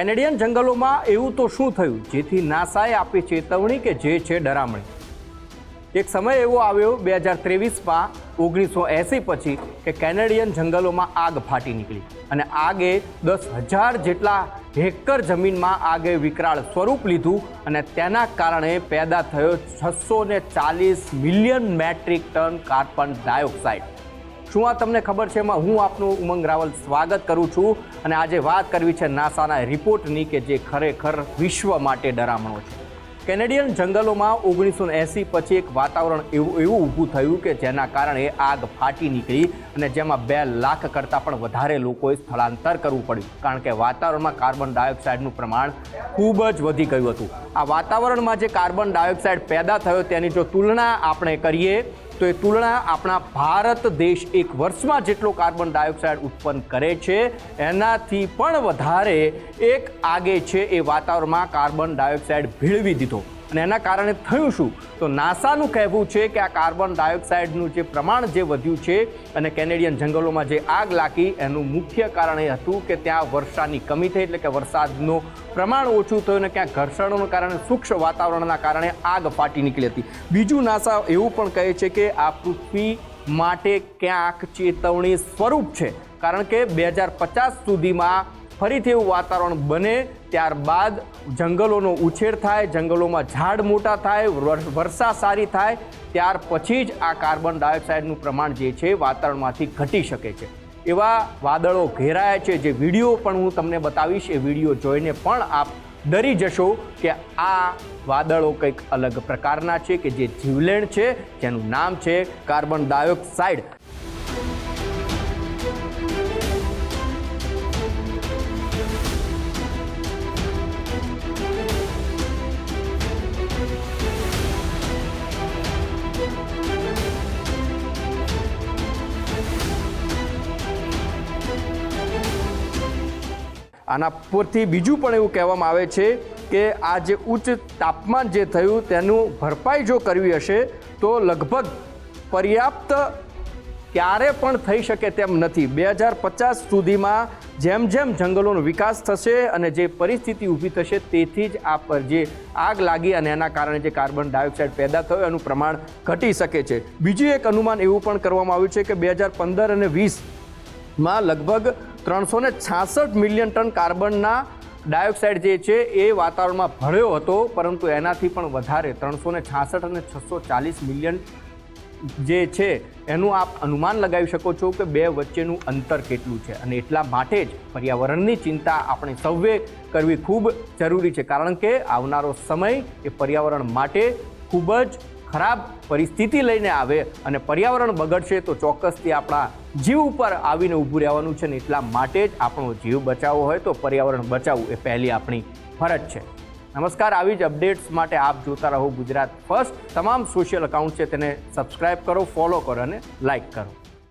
Canadian જંગલોમાં એવું તો શું થયું? જેથી નાસાએ આપી ચેતવણી કે જે છે ડરામણી. એક સમય એવો આવ્યો બે હજાર ત્રેવીસમાં, ઓગણીસો એંસી પછી, કે કેનેડિયન જંગલોમાં આગ ફાટી નીકળી. અને આગે દસ હજાર જેટલા હેક્ટર જમીનમાં આગે વિકરાળ સ્વરૂપ લીધું અને તેના કારણે પેદા થયો છસો ચાલીસ million metric ton carbon dioxide. શું આ તમને ખબર છે? એમાં હું આપનું ઉમંગ રાવલ સ્વાગત કરું છું અને આજે વાત કરવી છે નાસાના રિપોર્ટની કે જે ખરેખર વિશ્વ માટે ડરામણો છે. કેનેડિયન જંગલોમાં ઓગણીસો એંસી પછી એક વાતાવરણ એવું એવું ઊભું થયું કે જેના કારણે આગ ફાટી નીકળી અને જેમાં બે લાખ કરતાં પણ વધારે લોકોએ સ્થળાંતર કરવું પડ્યું. કારણ કે વાતાવરણમાં કાર્બન ડાયોક્સાઇડનું પ્રમાણ ખૂબ જ વધી ગયું હતું. આ વાતાવરણમાં જે કાર્બન ડાયોક્સાઇડ પેદા થયો તેની જો તુલના આપણે કરીએ તો એ તુલના આપણા ભારત દેશ એક વર્ષમાં જેટલો કાર્બન ડાયોક્સાઇડ ઉત્પન્ન કરે છે, એનાથી પણ વધારે એક આગે છે એ વાતાવરણમાં કાર્બન ડાયોક્સાઇડ ભેળવી દીધો. અને એના કારણે થયું શું? તો નાસાનું કહેવું છે કે આ કાર્બન ડાયોક્સાઇડનું જે પ્રમાણ જે વધ્યું છે અને કેનેડિયન જંગલોમાં જે આગ લાગી, એનું મુખ્ય કારણ એ હતું કે ત્યાં વર્ષાની કમી થઈ એટલે કે વરસાદનું પ્રમાણ ઓછું થયું અને ક્યાંક ઘર્ષણોના કારણે સૂક્ષ્મ વાતાવરણના કારણે આગ ફાટી નીકળી હતી. બીજું નાસા એવું પણ કહે છે કે આ પૃથ્વી માટે ક્યાંક ચેતવણી સ્વરૂપ છે. કારણ કે બે હજાર પચાસ સુધીમાં ફરીથી એવું વાતાવરણ બને ત્યારબાદ જંગલોનો ઉછેર થાય, જંગલોમાં ઝાડ મોટા થાય, વર- વર્ષા સારી થાય, ત્યાર પછી જ આ કાર્બન ડાયોક્સાઇડનું પ્રમાણ જે છે વાતાવરણમાંથી ઘટી શકે છે. એવા વાદળો ઘેરાયા છે જે વીડિયો પણ હું તમને બતાવીશ. એ વીડિયો જોઈને પણ આપ ડરી જશો કે આ વાદળો કંઈક અલગ પ્રકારના છે કે જે જીવલેણ છે, જેનું નામ છે કાર્બન ડાયોક્સાઇડ. આના પરથી બીજું પણ એવું કહેવામાં આવે છે કે આ જે ઉચ્ચ તાપમાન જે થયું તેનું ભરપાઈ જો કરવી હશે, તો લગભગ પર્યાપ્ત ક્યારે પણ થઈ શકે તેમ નથી. બે હજાર પચાસ સુધીમાં જેમ જેમ જંગલોનો વિકાસ થશે અને જે પરિસ્થિતિ ઊભી થશે તેથી જ આ પર જે આગ લાગી અને એના કારણે જે કાર્બન ડાયોક્સાઇડ પેદા થયો એનું પ્રમાણ ઘટી શકે છે. બીજું એક અનુમાન એવું પણ કરવામાં આવ્યું છે કે બે હજાર પંદર અને વીસમાં લગભગ ત્રણસો ને છાસઠ મિલિયન ટન કાર્બનના ડાયોક્સાઇડ જે છે એ વાતાવરણમાં ભળ્યો હતો, પરંતુ એનાથી પણ વધારે ત્રણસો ને છાસઠ અને છસો ચાલીસ મિલિયન જે છે એનું આપ અનુમાન લગાવી શકો છો કે બે વચ્ચેનું અંતર કેટલું છે. અને એટલા માટે જ પર્યાવરણની ચિંતા આપણે સૌએ કરવી ખૂબ જરૂરી છે, કારણ કે આવનારો સમય એ પર્યાવરણ માટે ખૂબ જ ખરાબ પરિસ્થિતિ લઈને આવે અને પર્યાવરણ બગડશે તો ચોક્કસથી આપણા જીવ ઉપર આવીને ઊભું રહેવાનું છે ને એટલા માટે જ આપણો જીવ બચાવવો હોય તો પર્યાવરણ બચાવવું એ પહેલી આપણી ફરજ છે. નમસ્કાર, આવી જ અપડેટ્સ માટે આપ જોતા રહો ગુજરાત ફર્સ્ટ. તમામ સોશિયલ અકાઉન્ટ છે તેને સબસ્ક્રાઇબ કરો ફોલો કરો અને લાઇક કરો.